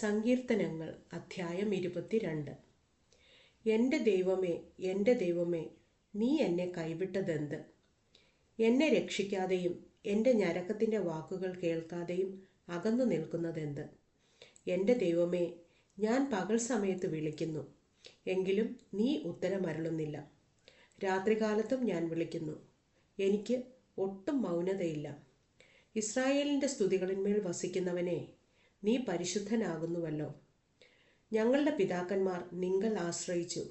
സങ്കീർത്തനങ്ങൾ അധ്യായം ഇരുപത്തിരണ്ട്. എന്റെ ദൈവമേ എന്റെ ദൈവമേ നീ എന്നെ കൈവിട്ടതെന്ത്? എന്നെ രക്ഷിക്കാതെയും എന്റെ ഞരക്കത്തിന്റെ വാക്കുകൾ കേൾക്കാതെയും അകന്നു നിൽക്കുന്നതെന്ത്? എന്റെ ദൈവമേ ഞാൻ പകൽ സമയത്ത് വിളിക്കുന്നു എങ്കിലും നീ ഉത്തരമരുളുന്നില്ല. രാത്രികാലത്തും ഞാൻ വിളിക്കുന്നു എനിക്ക് ഒട്ടും മൗനതയില്ല. ഇസ്രായേലിന്റെ സ്തുതികളിന്മേൽ വസിക്കുന്നവനെ നീ പരിശുദ്ധനാകുന്നുവല്ലോ. ഞങ്ങളുടെ പിതാക്കന്മാർ നിങ്ങൾ ആശ്രയിച്ചു.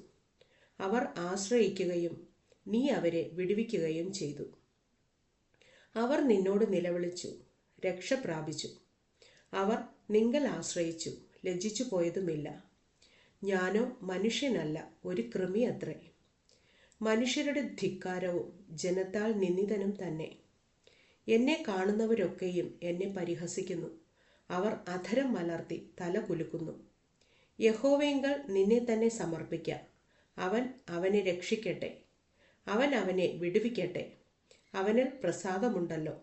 അവർ ആശ്രയിക്കുകയും നീ അവരെ വിടുവിക്കുകയും ചെയ്തു. അവർ നിന്നോട് നിലവിളിച്ചു രക്ഷ പ്രാപിച്ചു. അവർ നിങ്ങൾ ആശ്രയിച്ചു ലജ്ജിച്ചു പോയതുമില്ല. ഞാനോ മനുഷ്യനല്ല ഒരു കൃമി അത്രേ മനുഷ്യരുടെ ധിക്കാരവും ജനത്താൽ നിന്ദിതനും തന്നെ. എന്നെ കാണുന്നവരൊക്കെയും എന്നെ പരിഹസിക്കുന്നു. അവർ അധരം മലർത്തി തല കുലുക്കുന്നു. യഹോവേങ്കൽ നിന്നെ തന്നെ സമർപ്പിക്ക. അവൻ അവനെ രക്ഷിക്കട്ടെ. അവൻ അവനെ വിടുവിക്കട്ടെ. അവനിൽ പ്രസാദമുണ്ടല്ലോ.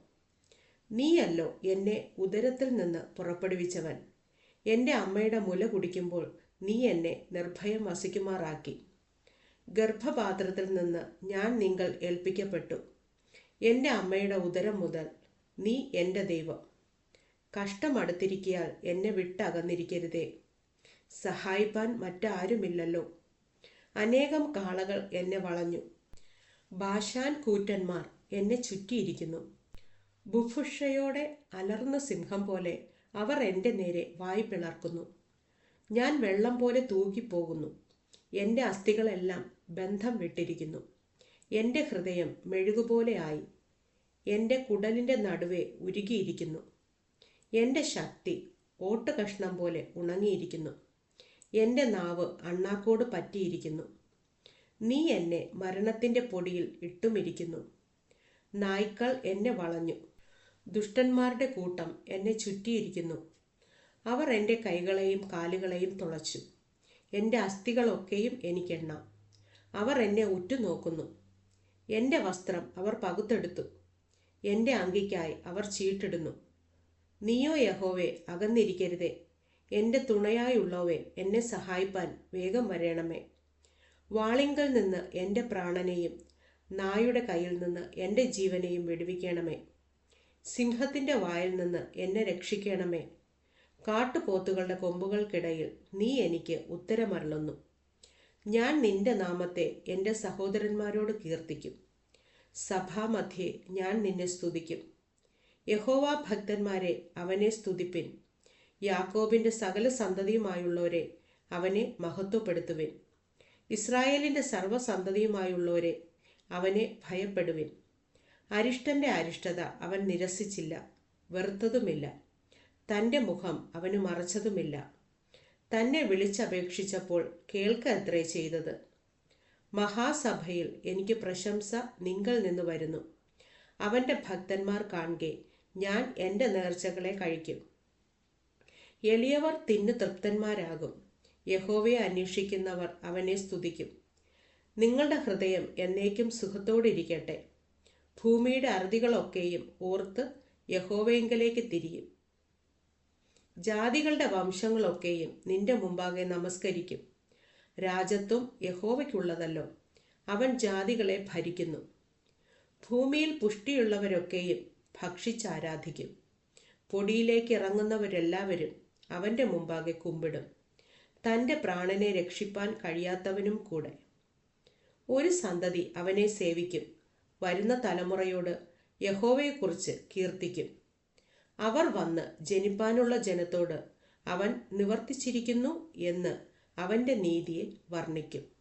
നീയല്ലോ എന്നെ ഉദരത്തിൽ നിന്ന് പുറപ്പെടുവിച്ചവൻ. എന്റെ അമ്മയുടെ മുല കുടിക്കുമ്പോൾ നീ എന്നെ നിർഭയം വസിക്കുമാറാക്കി. ഗർഭപാത്രത്തിൽ നിന്ന് ഞാൻ നിങ്ങൾ ഏൽപ്പിക്കപ്പെട്ടു. എന്റെ അമ്മയുടെ ഉദരം മുതൽ നീ എന്റെ ദൈവം. കഷ്ടമടുത്തിരിക്കിയാൽ എന്നെ വിട്ടകന്നിരിക്കരുതേ. സഹായിപ്പാൻ മറ്റാരുമില്ലല്ലോ. അനേകം കാളകൾ എന്നെ വളഞ്ഞു. ഭാഷാൻ കൂറ്റന്മാർ എന്നെ ചുറ്റിയിരിക്കുന്നു. ബുഭുഷയോടെ അലർന്ന സിംഹം പോലെ അവർ എന്റെ നേരെ വായി പിളർക്കുന്നു. ഞാൻ വെള്ളം പോലെ തൂകിപ്പോകുന്നു. എന്റെ അസ്ഥികളെല്ലാം ബന്ധം വിട്ടിരിക്കുന്നു. എന്റെ ഹൃദയം മെഴുകുപോലെയായി എന്റെ കുടലിന്റെ നടുവേ ഉരുകിയിരിക്കുന്നു. എന്റെ ശക്തി ഓട്ടുകഷ്ണം പോലെ ഉണങ്ങിയിരിക്കുന്നു. എന്റെ നാവ് അണ്ണാക്കോട് പറ്റിയിരിക്കുന്നു. നീ എന്നെ മരണത്തിന്റെ പൊടിയിൽ ഇട്ടുമിരിക്കുന്നു. നായ്ക്കൾ എന്നെ വളഞ്ഞു. ദുഷ്ടന്മാരുടെ കൂട്ടം എന്നെ ചുറ്റിയിരിക്കുന്നു. അവർ എന്റെ കൈകളെയും കാലുകളെയും തുളച്ചു. എന്റെ അസ്ഥികളൊക്കെയും എനിക്കെണ്ണാം അവർ എന്നെ ഉറ്റുനോക്കുന്നു. എന്റെ വസ്ത്രം അവർ പകുത്തെടുത്തു. എന്റെ അങ്കിക്കായി അവർ ചീട്ടിടുന്നു. നീയോ യഹോവേ അകന്നിരിക്കരുതേ. എന്റെ തുണയായുള്ളവേ എന്നെ സഹായിപ്പാൻ വേഗം വരേണമേ. വാളിങ്കൽ നിന്ന് എന്റെ പ്രാണനെയും നായുടെ കയ്യിൽ നിന്ന് എന്റെ ജീവനെയും വിടുവിക്കണമേ. സിംഹത്തിന്റെ വായിൽ നിന്ന് എന്നെ രക്ഷിക്കണമേ. കാട്ടുപോത്തുകളുടെ കൊമ്പുകൾക്കിടയിൽ നീ എനിക്ക് ഉത്തരമരളുന്നു. ഞാൻ നിന്റെ നാമത്തെ എന്റെ സഹോദരന്മാരോട് കീർത്തിക്കും. സഭാമധ്യേ ഞാൻ നിന്നെ സ്തുതിക്കും. യഹോവ ഭക്തന്മാരെ അവനെ സ്തുതിപ്പിൻ. യാക്കോബിന്റെ സകല സന്തതിയുമായുള്ളവരെ അവനെ മഹത്വപ്പെടുത്തുവിൻ. ഇസ്രായേലിന്റെ സർവസന്തതിയുമായുള്ളവരെ അവനെ ഭയപ്പെടുവിൻ. അരിഷ്ടന്റെ അരിഷ്ടത അവൻ നിരസിച്ചില്ല വെറുത്തതുമില്ല. തന്റെ മുഖം അവന് മറച്ചതുമില്ല. തന്നെ വിളിച്ചപേക്ഷിച്ചപ്പോൾ കേൾക്ക അത്രേ ചെയ്തത്. മഹാസഭയിൽ എനിക്ക് പ്രശംസ നിങ്ങൾ നിന്ന് വരുന്നു. അവന്റെ ഭക്തന്മാർ കാണുകെ ഞാൻ എന്റെ നേർച്ചകളെ കഴിക്കും. എളിയവർ തിന്നു തൃപ്തന്മാരാകും. യഹോവയെ അന്വേഷിക്കുന്നവർ അവനെ സ്തുതിക്കും. നിങ്ങളുടെ ഹൃദയം എന്നേക്കും സുഖത്തോടിരിക്കട്ടെ. ഭൂമിയുടെ അറുതികളൊക്കെയും ഓർത്ത് യഹോവയെങ്കിലേക്ക് തിരിയും. ജാതികളുടെ വംശങ്ങളൊക്കെയും നിന്റെ മുമ്പാകെ നമസ്കരിക്കും. രാജത്വം യഹോവയ്ക്കുള്ളതല്ലോ. അവൻ ജാതികളെ ഭരിക്കുന്നു. ഭൂമിയിൽ പുഷ്ടിയുള്ളവരൊക്കെയും ഭക്ഷിച്ചാരാധിക്കും. പൊടിയിലേക്ക് ഇറങ്ങുന്നവരെല്ലാവരും അവന്റെ മുമ്പാകെ കുമ്പിടും. തന്റെ പ്രാണനെ രക്ഷിപ്പാൻ കഴിയാത്തവനും കൂടെ. ഒരു സന്തതി അവനെ സേവിക്കും. വരുന്ന തലമുറയോട് യഹോവയെക്കുറിച്ച് കീർത്തിക്കും. അവർ വന്ന് ജനിപ്പാനുള്ള ജനത്തോട് അവൻ നിവർത്തിച്ചിരിക്കുന്നു എന്ന് അവന്റെ നീതിയെ വർണിക്കും.